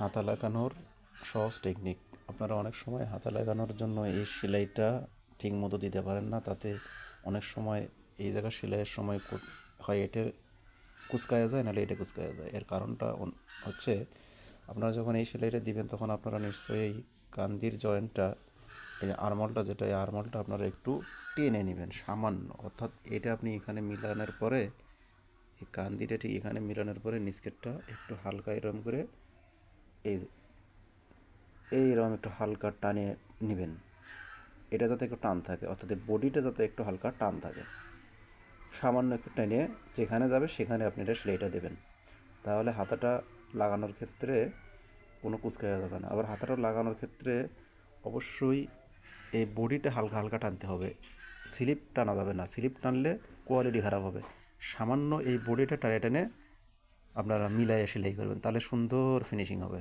হাতা লাগানোর সহজ টেকনিক আপনারা অনেক সময় হাতা লাগানোর জন্য এই সেলাইটা ঠিক মতো দিতে পারেন না, তাতে অনেক সময় এই জায়গায় সেলাইয়ের সময় হয় এটা কুচকায়া যায়, নাহলে এটা কুচকায়া যায়। এর কারণটা হচ্ছে আপনারা যখন এই সেলাইটা দিবেন, তখন আপনারা নিশ্চয়ই কান্দির জয়েন্টটা, এই আরমলটা যেটা, এই আরমলটা আপনারা একটু টেনে নেবেন, সামান্য। অর্থাৎ এটা আপনি এখানে মিলানোর পরে, এই কান্দিটা ঠিক এখানে মিলানোর পরে নিচকেরটা একটু হালকা এরম করে এই, এইরকম একটু হালকা টানে নেবেন। এটা যাতে একটু টান থাকে, অর্থাৎ বডিটা যাতে একটু হালকা টান থাকে। সামান্য একটু টেনে যেখানে যাবে সেখানে আপনি এটা সেলাইটা দেবেন। তাহলে হাতাটা লাগানোর ক্ষেত্রে কোনো কুচকায়া যাবে না। আবার হাতাটা লাগানোর ক্ষেত্রে অবশ্যই এই বডিটা হালকা হালকা টানতে হবে। স্লিপ টানা যাবে না। স্লিপ টানলে কোয়ালিটি খারাপ হবে। সামান্য এই বডিটা টানে টেনে আপনারা মিলাইয়ে সেলাই করবেন তাহলে সুন্দর ফিনিশিং হবে।